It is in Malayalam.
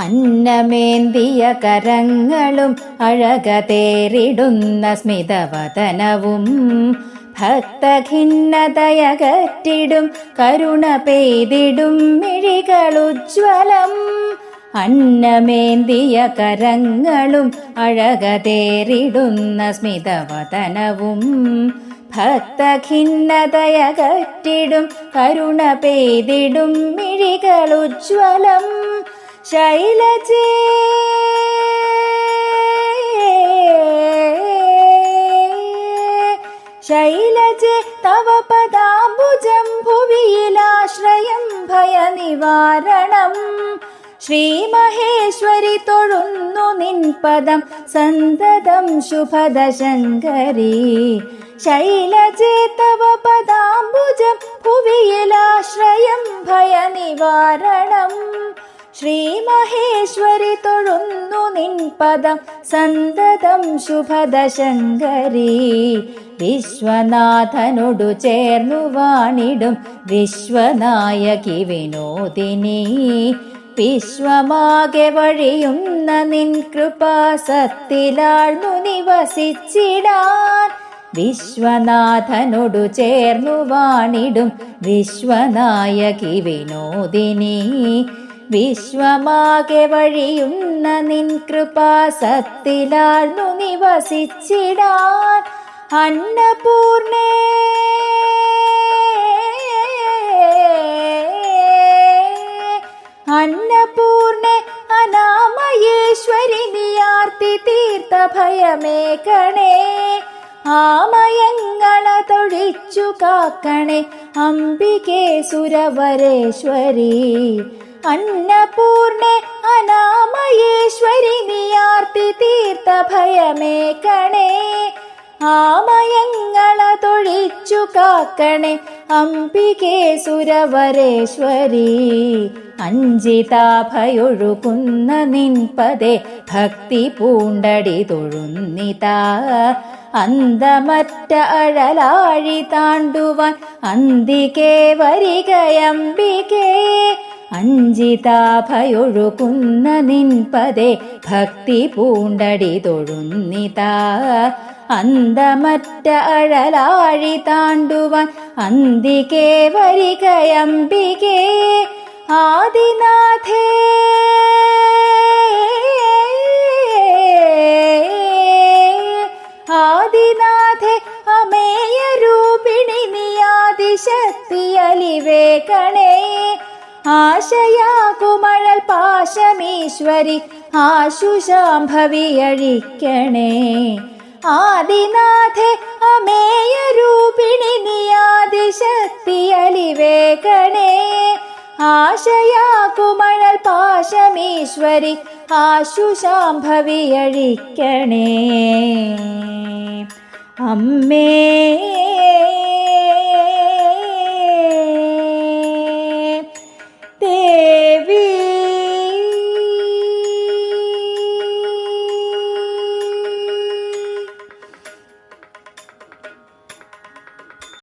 അന്നമേന്തിയ കരങ്ങളും അഴകതേറിടുന്ന സ്മിതവദനവും ഭക്തഖിന്നതയകറ്റിടും കരുണ പെയ്തിടും മിഴികളുജ്വലം അന്നമേന്തിയ കരങ്ങളും അഴകതേറിടുന്ന സ്മിതവദനവും ഭക്തഖിന്നതയകറ്റിടും കരുണ പെയ്തിടും മിഴികളുജ്വലം ശൈലജേ. ശൈലജേ തവ പദാംബുജം ഭുവിയിലാശ്രയം ഭയനിവാരണം. ശ്രീമഹേശ്വരി തൊഴുന്നു നിൻ പദം സന്തതം ശുഭദ ശങ്കരി ശൈലജേ തവ പദാംബുജം ഭുവിയിലാശ്രയം ഭയനിവാരണം. ശ്രീമഹേശ്വരി തൊഴുന്നു നിൻ പദം. സന്തതം ശുഭദ ശങ്കരി വിശ്വനാഥനോടു ചേർന്നു വാണിടും വിശ്വനായകി വിനോദിനി വിശ്വമാകെ വഴിയുന്ന നിൻ കൃപാസത്തിലാഴ്ന്നു നിവസിച്ചിടാൻ. വിശ്വനാഥനോടു ചേർന്നു വാണിടും വിശ്വനായകി വിനോദിനി വിശ്വമാകെ വഴിയുന്ന നിൻ കൃപാസത്തിലാഴ്ന്നു നിവസിച്ചിടാൻ അന്നപൂർണേ. അന്നപൂർണെ അനാമയേശ്വരി നിയാർത്തി തീർത്ത ഭയമേകണേ ആമയങ്ങള തൊഴിച്ചു കാക്കണേ അംബികേ സുരവരേശ്വരി. അന്നപൂർണെ അനാമയേശ്വരി നീയാർത്തി തീർത്ത ഭയമേകണേ ആമയങ്ങള തൊഴിച്ചു കാക്കണേ അംബികേ സുരവരേശ്വരി അഞ്ചിതാഭയൊഴുകുന്ന നിൻപതേ ഭക്തി പൂണ്ടടി തൊഴുന്നിതാ. അന്തമറ്റ അഴലാഴി താണ്ടുവാൻ അന്തികേ വരികയംബികേ അഞ്ചിതാഭയൊഴുകുന്ന നിൻപതേ ഭക്തി പൂണ്ടടി തൊഴുന്നിതാ. അന്തമറ്റ അഴലാഴി താണ്ടുവാൻ അന്തികേ വരികയംബികേ ആദിനാഥേ. ആദിനാഥേ അമേയ രൂപിണി നീയാദിശക്തിയലിവേകണേ ആശയാകുമഴൽ പാശമീശ്വരി ആശുശാംഭവിയഴിക്കണേ ആദിനാഥെ അമേയ രൂപിണി നീയാദിശക്തിയലിവേകണേ ആശയാകുമഴൽ പാശമീശ്വരി ആശുശാംഭവിയഴിക്കണേ അമ്മേ.